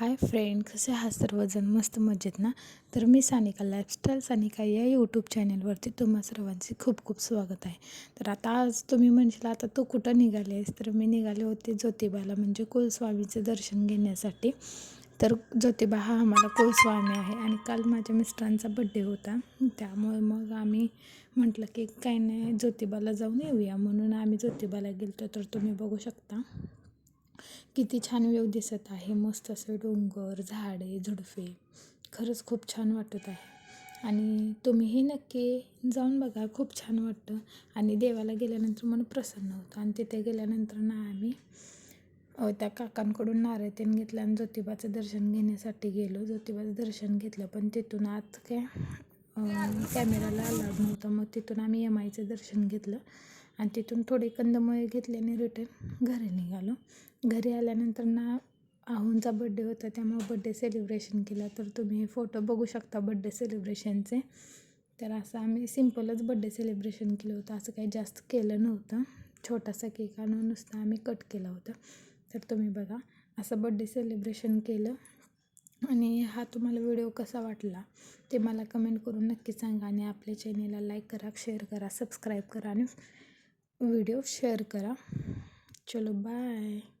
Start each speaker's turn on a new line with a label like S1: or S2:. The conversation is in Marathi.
S1: हाय फ्रेंड कसे आहात सर्वजण? मस्त मजेत ना? तर मी सानिका लाईफस्टाईल सानिका या यूट्यूब चॅनलवरती तुम्हा सर्वांचे खूप खूप स्वागत आहे. तर आता आज तुम्ही म्हणशील आता तू कुठं निघाली आहेस? तर मी निघाले होते ज्योतिबाला म्हणजे कुलस्वामीचं दर्शन घेण्यासाठी. तर ज्योतिबा हा आम्हाला कुलस्वामी आहे आणि काल माझ्या मिस्टरांचा बड्डे होता. त्यामुळे मग आम्ही म्हटलं की काही नाही ज्योतिबाला जाऊन येऊया. म्हणून आम्ही ज्योतिबाला गेलो तर तुम्ही बघू शकता. किती छान व्ह्यू दिसत आहे. मस्त असे डोंगर झाडे झुडपे. खरंच खूप छान वाटत आहे. आणि तुम्हीही नक्की जाऊन बघा. खूप छान वाटतं. आणि देवाला गेल्यानंतर मन प्रसन्न होतं. आणि तिथे गेल्यानंतर ना आम्ही त्या काकांकडून नारळ घेतलं आणि ज्योतिबाचं दर्शन घेण्यासाठी गेलो. ज्योतिबाचं दर्शन घेतलं पण तिथून आत काय कॅमेराला अलाउड नव्हतं. मग तिथून आम्ही एम आयचं दर्शन घेतलं. आणि तिथून थोडे कंदमुळे घेतले आणि रिटर्न घरी निघालो. घरी आल्यानंतर ना आहूंचा बड्डे होता त्यामुळे बड्डे सेलिब्रेशन केलं. तर तुम्ही हे फोटो बघू शकता बड्डे सेलिब्रेशनचे तर असं आम्ही सिम्पलच बड्डे सेलिब्रेशन केलं होतं. असं काही जास्त केलं नव्हतं. छोटासा केक आणून नुसतं आम्ही कट केला होता. तर तुम्ही बघा असं बड्डे सेलिब्रेशन केलं. आणि हा तुम्हाला व्हिडिओ कसा वाटला ते मला कमेंट करून नक्की सांगा. आणि आपल्या चॅनेलला लाईक करा शेअर करा सबस्क्राईब करा. आणि व्हिडिओ शेअर करा. चलो बाय.